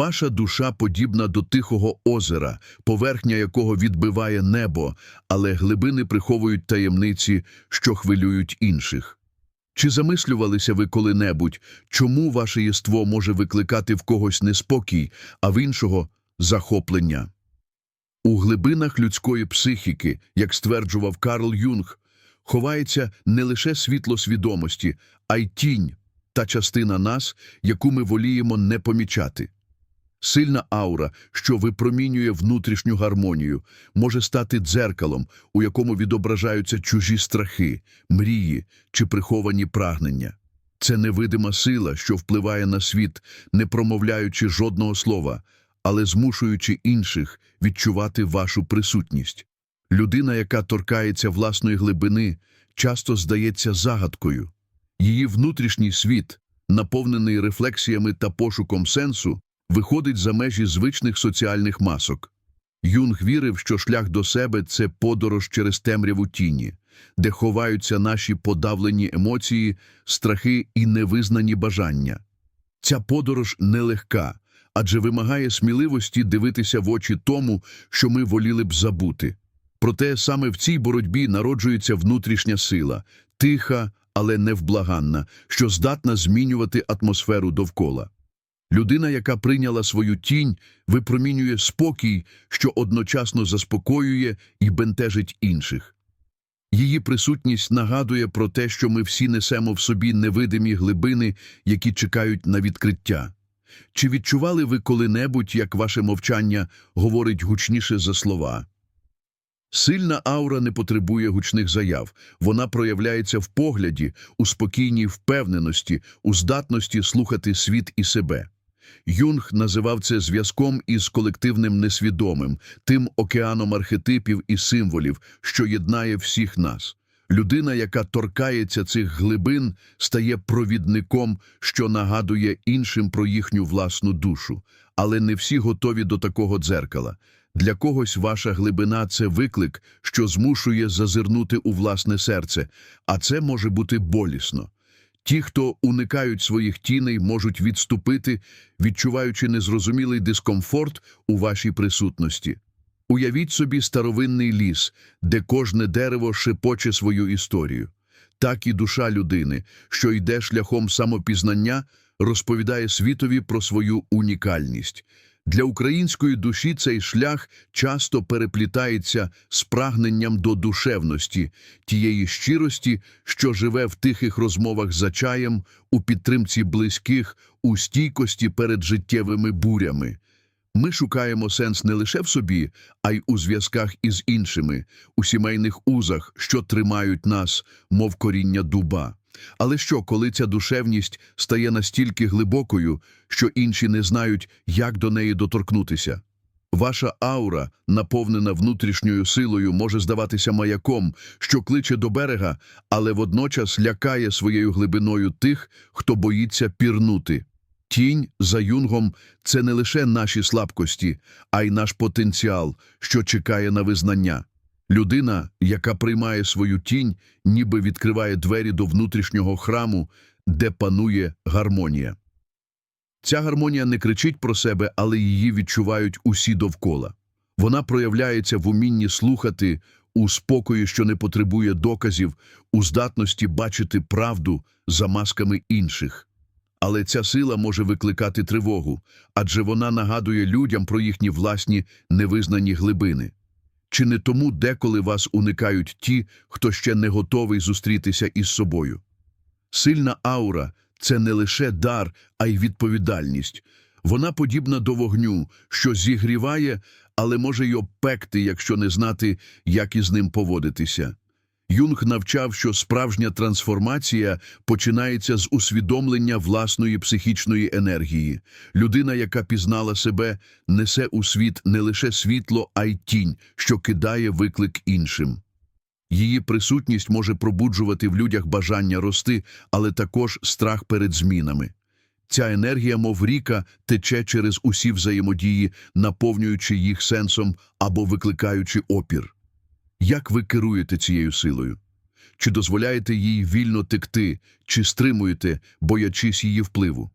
Ваша душа подібна до тихого озера, поверхня якого відбиває небо, але глибини приховують таємниці, що хвилюють інших. Чи замислювалися ви коли-небудь, чому ваше єство може викликати в когось неспокій, а в іншого захоплення? У глибинах людської психіки, як стверджував Карл Юнг, ховається не лише світло свідомості, а й тінь та частина нас, яку ми воліємо не помічати. Сильна аура, що випромінює внутрішню гармонію, може стати дзеркалом, у якому відображаються чужі страхи, мрії чи приховані прагнення. Це невидима сила, що впливає на світ, не промовляючи жодного слова, але змушуючи інших відчувати вашу присутність. Людина, яка торкається власної глибини, часто здається загадкою. Її внутрішній світ, наповнений рефлексіями та пошуком сенсу, виходить за межі звичних соціальних масок. Юнг вірив, що шлях до себе це подорож через темряву тіні, де ховаються наші подавлені емоції, страхи і невизнані бажання. Ця подорож нелегка, адже вимагає сміливості дивитися в очі тому, що ми воліли б забути. Проте саме в цій боротьбі народжується внутрішня сила, тиха, але невблаганна, що здатна змінювати атмосферу довкола. Людина, яка прийняла свою тінь, випромінює спокій, що одночасно заспокоює і бентежить інших. Її присутність нагадує про те, що ми всі несемо в собі невидимі глибини, які чекають на відкриття. Чи відчували ви коли-небудь, як ваше мовчання говорить гучніше за слова? Сильна аура не потребує гучних заяв, вона проявляється в погляді, у спокійній впевненості, у здатності слухати світ і себе. Юнг називав це зв'язком із колективним несвідомим, тим океаном архетипів і символів, що єднає всіх нас. Людина, яка торкається цих глибин, стає провідником, що нагадує іншим про їхню власну душу. Але не всі готові до такого дзеркала. Для когось ваша глибина це виклик, що змушує зазирнути у власне серце, а це може бути болісно. Ті, хто уникають своїх тіней, можуть відступити, відчуваючи незрозумілий дискомфорт у вашій присутності. Уявіть собі старовинний ліс, де кожне дерево шепоче свою історію. Так і душа людини, що йде шляхом самопізнання, розповідає світові про свою унікальність. Для української душі цей шлях часто переплітається з прагненням до душевності, тієї щирості, що живе в тихих розмовах за чаєм, у підтримці близьких, у стійкості перед життєвими бурями. Ми шукаємо сенс не лише в собі, а й у зв'язках із іншими, у сімейних узах, що тримають нас, мов коріння дуба. Але що, коли ця душевність стає настільки глибокою, що інші не знають, як до неї доторкнутися? Ваша аура, наповнена внутрішньою силою, може здаватися маяком, що кличе до берега, але водночас лякає своєю глибиною тих, хто боїться пірнути. Тінь за юнгом це не лише наші слабкості, а й наш потенціал, що чекає на визнання. Людина, яка приймає свою тінь, ніби відкриває двері до внутрішнього храму, де панує гармонія. Ця гармонія не кричить про себе, але її відчувають усі довкола. Вона проявляється в умінні слухати, у спокої, що не потребує доказів, у здатності бачити правду за масками інших. Але ця сила може викликати тривогу, адже вона нагадує людям про їхні власні невизнані глибини. Чи не тому деколи вас уникають ті, хто ще не готовий зустрітися із собою? Сильна аура це не лише дар, а й відповідальність. Вона подібна до вогню, що зігріває, але може й обпекти, якщо не знати, як із ним поводитися. Юнг навчав, що справжня трансформація починається з усвідомлення власної психічної енергії. Людина, яка пізнала себе, несе у світ не лише світло, а й тінь, що кидає виклик іншим. Її присутність може пробуджувати в людях бажання рости, але також страх перед змінами. Ця енергія, мов ріка, тече через усі взаємодії, наповнюючи їх сенсом або викликаючи опір. Як ви керуєте цією силою? Чи дозволяєте їй вільно текти, чи стримуєте, боячись її впливу?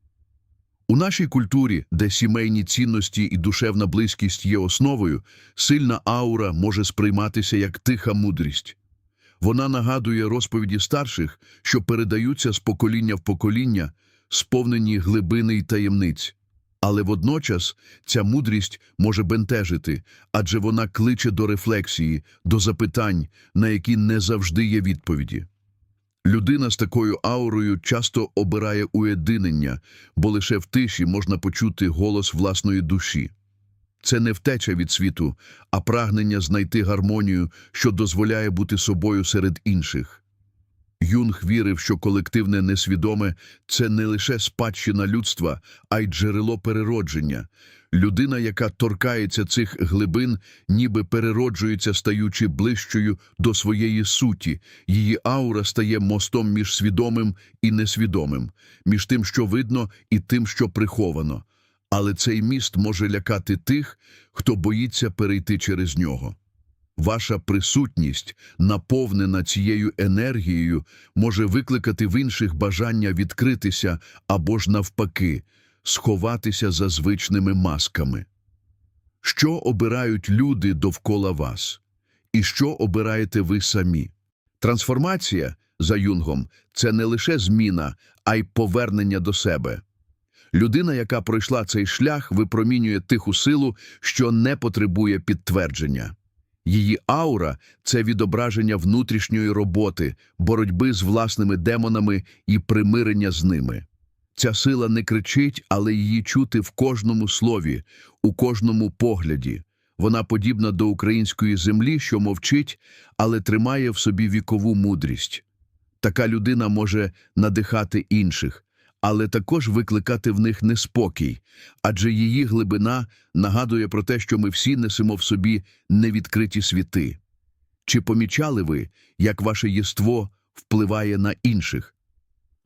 У нашій культурі, де сімейні цінності і душевна близькість є основою, сильна аура може сприйматися як тиха мудрість. Вона нагадує розповіді старших, що передаються з покоління в покоління, сповнені глибини й таємниць. Але водночас ця мудрість може бентежити, адже вона кличе до рефлексії, до запитань, на які не завжди є відповіді. Людина з такою аурою часто обирає уєдинення, бо лише в тиші можна почути голос власної душі. Це не втеча від світу, а прагнення знайти гармонію, що дозволяє бути собою серед інших. Юнг вірив, що колективне несвідоме – це не лише спадщина людства, а й джерело переродження. Людина, яка торкається цих глибин, ніби перероджується, стаючи ближчою до своєї суті. Її аура стає мостом між свідомим і несвідомим, між тим, що видно, і тим, що приховано. Але цей міст може лякати тих, хто боїться перейти через нього. Ваша присутність, наповнена цією енергією, може викликати в інших бажання відкритися або ж навпаки, сховатися за звичними масками. Що обирають люди довкола вас? І що обираєте ви самі? Трансформація, за Юнгом, це не лише зміна, а й повернення до себе. Людина, яка пройшла цей шлях, випромінює тиху силу, що не потребує підтвердження. Її аура це відображення внутрішньої роботи, боротьби з власними демонами і примирення з ними. Ця сила не кричить, але її чути в кожному слові, у кожному погляді. Вона подібна до української землі, що мовчить, але тримає в собі вікову мудрість. Така людина може надихати інших, але також викликати в них неспокій, адже її глибина нагадує про те, що ми всі несемо в собі невідкриті світи. Чи помічали ви, як ваше єство впливає на інших?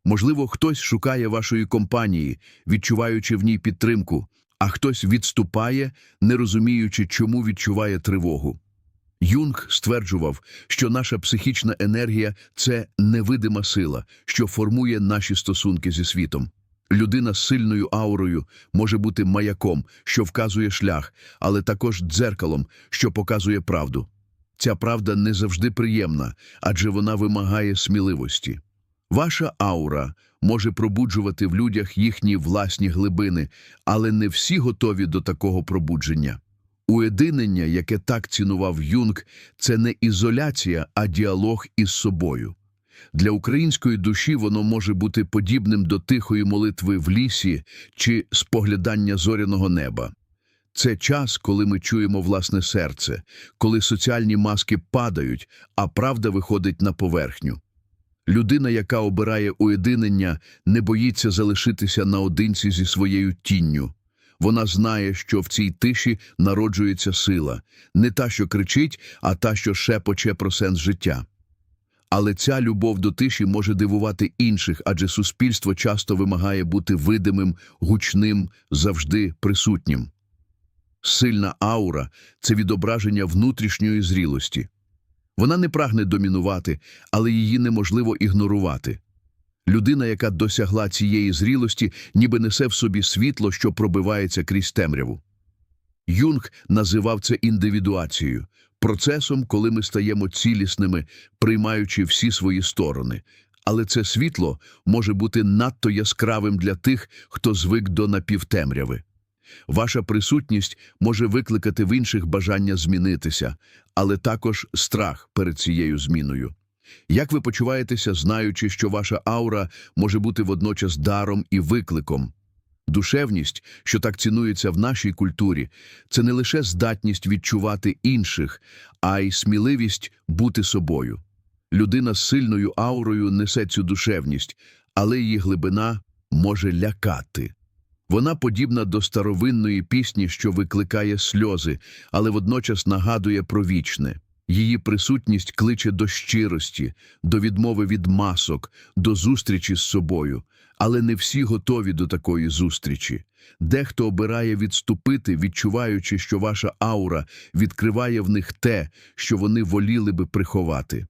Можливо, хтось шукає вашої компанії, відчуваючи в ній підтримку, а хтось відступає, не розуміючи, чому відчуває тривогу. Юнг стверджував, що наша психічна енергія це невидима сила, що формує наші стосунки зі світом. Людина з сильною аурою може бути маяком, що вказує шлях, але також дзеркалом, що показує правду. Ця правда не завжди приємна, адже вона вимагає сміливості. Ваша аура може пробуджувати в людях їхні власні глибини, але не всі готові до такого пробудження. Уєдинення, яке так цінував Юнг, це не ізоляція, а діалог із собою. Для української душі воно може бути подібним до тихої молитви в лісі чи споглядання зоряного неба. Це час, коли ми чуємо власне серце, коли соціальні маски падають, а правда виходить на поверхню. Людина, яка обирає уєдинення, не боїться залишитися наодинці зі своєю тінню. Вона знає, що в цій тиші народжується сила, не та, що кричить, а та, що шепоче про сенс життя. Але ця любов до тиші може дивувати інших, адже суспільство часто вимагає бути видимим, гучним, завжди присутнім. Сильна аура це відображення внутрішньої зрілості. Вона не прагне домінувати, але її неможливо ігнорувати. Людина, яка досягла цієї зрілості, ніби несе в собі світло, що пробивається крізь темряву. Юнг називав це індивідуацією, процесом, коли ми стаємо цілісними, приймаючи всі свої сторони. Але це світло може бути надто яскравим для тих, хто звик до напівтемряви. Ваша присутність може викликати в інших бажання змінитися, але також страх перед цією зміною. Як ви почуваєтеся, знаючи, що ваша аура може бути водночас даром і викликом? Душевність, що так цінується в нашій культурі, це не лише здатність відчувати інших, а й сміливість бути собою. Людина з сильною аурою несе цю душевність, але її глибина може лякати. Вона подібна до старовинної пісні, що викликає сльози, але водночас нагадує про вічне. Її присутність кличе до щирості, до відмови від масок, до зустрічі з собою. Але не всі готові до такої зустрічі. Дехто обирає відступити, відчуваючи, що ваша аура відкриває в них те, що вони воліли би приховати.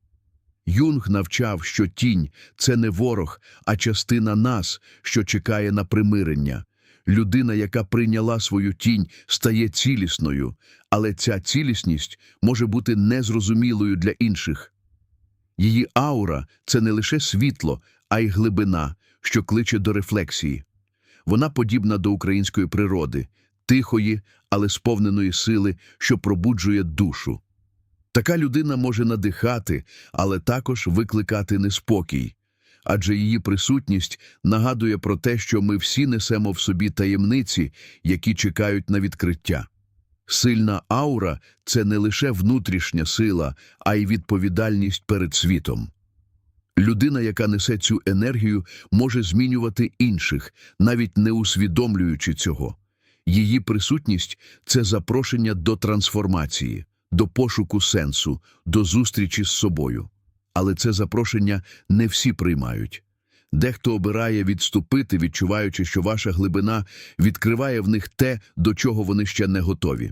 Юнг навчав, що тінь це не ворог, а частина нас, що чекає на примирення. Людина, яка прийняла свою тінь, стає цілісною, але ця цілісність може бути незрозумілою для інших. Її аура це не лише світло, а й глибина, що кличе до рефлексії. Вона подібна до української природи, тихої, але сповненої сили, що пробуджує душу. Така людина може надихати, але також викликати неспокій, адже її присутність нагадує про те, що ми всі несемо в собі таємниці, які чекають на відкриття. Сильна аура це не лише внутрішня сила, а й відповідальність перед світом. Людина, яка несе цю енергію, може змінювати інших, навіть не усвідомлюючи цього. Її присутність це запрошення до трансформації, до пошуку сенсу, до зустрічі з собою. Але це запрошення не всі приймають. Дехто обирає відступити, відчуваючи, що ваша глибина відкриває в них те, до чого вони ще не готові.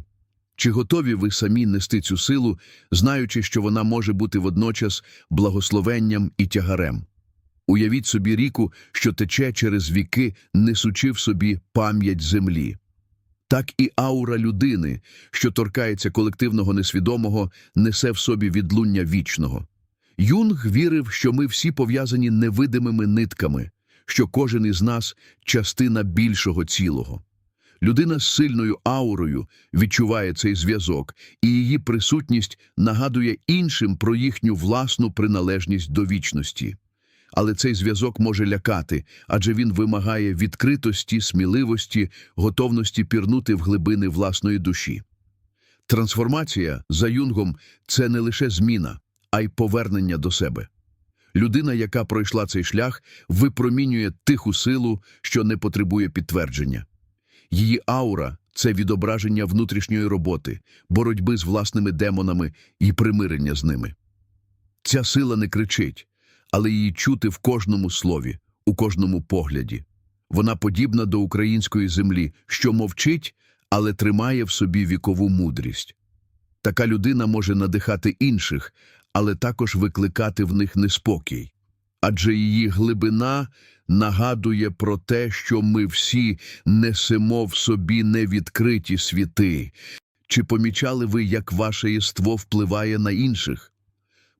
Чи готові ви самі нести цю силу, знаючи, що вона може бути водночас благословенням і тягарем? Уявіть собі ріку, що тече через віки, несучи в собі пам'ять землі. Так і аура людини, що торкається колективного несвідомого, несе в собі відлуння вічного. Юнг вірив, що ми всі пов'язані невидимими нитками, що кожен із нас частина більшого цілого. Людина з сильною аурою відчуває цей зв'язок, і її присутність нагадує іншим про їхню власну приналежність до вічності. Але цей зв'язок може лякати, адже він вимагає відкритості, сміливості, готовності пірнути в глибини власної душі. Трансформація за юнгом це не лише зміна, а й повернення до себе. Людина, яка пройшла цей шлях, випромінює тиху силу, що не потребує підтвердження. Її аура це відображення внутрішньої роботи, боротьби з власними демонами і примирення з ними. Ця сила не кричить, але її чути в кожному слові, у кожному погляді. Вона подібна до української землі, що мовчить, але тримає в собі вікову мудрість. Така людина може надихати інших, але також викликати в них неспокій. Адже її глибина нагадує про те, що ми всі несемо в собі невідкриті світи. Чи помічали ви, як ваше єство впливає на інших?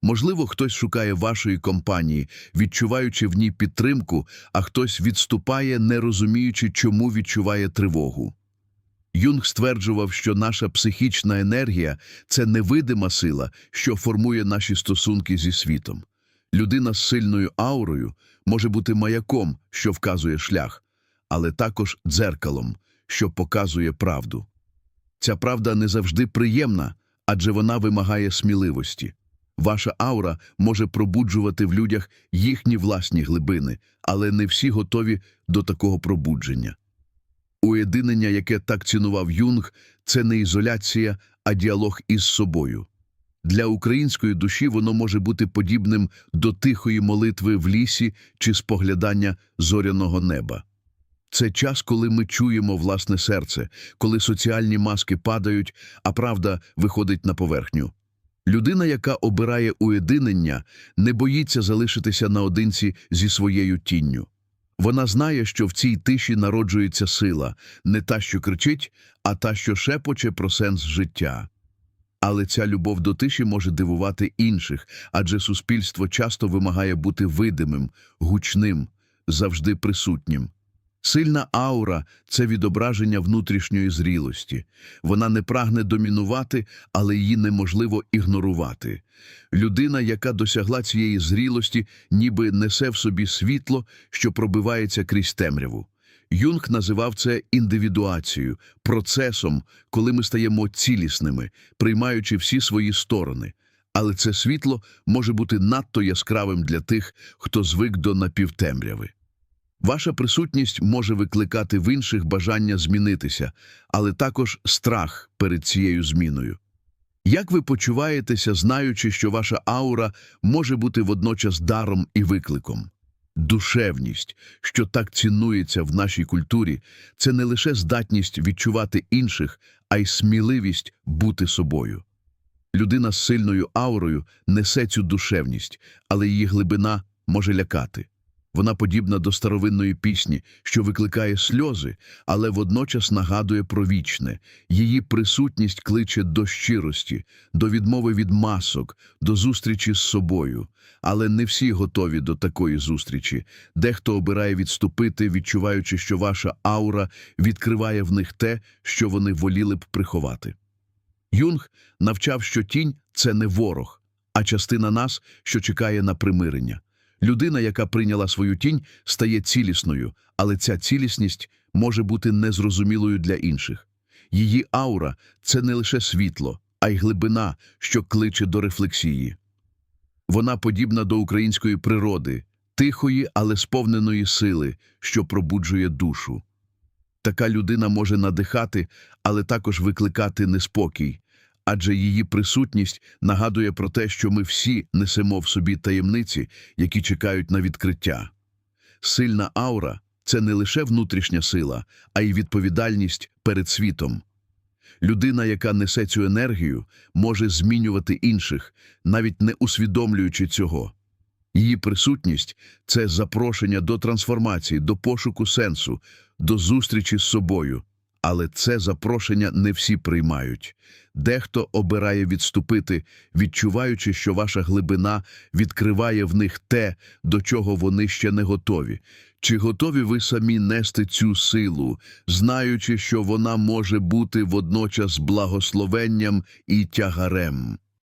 Можливо, хтось шукає вашої компанії, відчуваючи в ній підтримку, а хтось відступає, не розуміючи, чому відчуває тривогу. Юнг стверджував, що наша психічна енергія це невидима сила, що формує наші стосунки зі світом. Людина з сильною аурою може бути маяком, що вказує шлях, але також дзеркалом, що показує правду. Ця правда не завжди приємна, адже вона вимагає сміливості. Ваша аура може пробуджувати в людях їхні власні глибини, але не всі готові до такого пробудження. Уєдинення, яке так цінував Юнг, це не ізоляція, а діалог із собою. Для української душі воно може бути подібним до тихої молитви в лісі чи споглядання зоряного неба. Це час, коли ми чуємо власне серце, коли соціальні маски падають, а правда виходить на поверхню. Людина, яка обирає уєдинення, не боїться залишитися наодинці зі своєю тінню. Вона знає, що в цій тиші народжується сила, не та, що кричить, а та, що шепоче про сенс життя. Але ця любов до тиші може дивувати інших, адже суспільство часто вимагає бути видимим, гучним, завжди присутнім. Сильна аура це відображення внутрішньої зрілості. Вона не прагне домінувати, але її неможливо ігнорувати. Людина, яка досягла цієї зрілості, ніби несе в собі світло, що пробивається крізь темряву. Юнг називав це індивідуацією, процесом, коли ми стаємо цілісними, приймаючи всі свої сторони. Але це світло може бути надто яскравим для тих, хто звик до напівтемряви. Ваша присутність може викликати в інших бажання змінитися, але також страх перед цією зміною. Як ви почуваєтеся, знаючи, що ваша аура може бути водночас даром і викликом? Душевність, що так цінується в нашій культурі, це не лише здатність відчувати інших, а й сміливість бути собою. Людина з сильною аурою несе цю душевність, але її глибина може лякати. Вона подібна до старовинної пісні, що викликає сльози, але водночас нагадує про вічне. Її присутність кличе до щирості, до відмови від масок, до зустрічі з собою. Але не всі готові до такої зустрічі. Дехто обирає відступити, відчуваючи, що ваша аура відкриває в них те, що вони воліли б приховати. Юнг навчав, що тінь – це не ворог, а частина нас, що чекає на примирення. Людина, яка прийняла свою тінь, стає цілісною, але ця цілісність може бути незрозумілою для інших. Її аура – це не лише світло, а й глибина, що кличе до рефлексії. Вона подібна до української природи, тихої, але сповненої сили, що пробуджує душу. Така людина може надихати, але також викликати неспокій, адже її присутність нагадує про те, що ми всі несемо в собі таємниці, які чекають на відкриття. Сильна аура – це не лише внутрішня сила, а й відповідальність перед світом. Людина, яка несе цю енергію, може змінювати інших, навіть не усвідомлюючи цього. Її присутність – це запрошення до трансформації, до пошуку сенсу, до зустрічі з собою. Але це запрошення не всі приймають. Дехто обирає відступити, відчуваючи, що ваша глибина відкриває в них те, до чого вони ще не готові. Чи готові ви самі нести цю силу, знаючи, що вона може бути водночас благословенням і тягарем?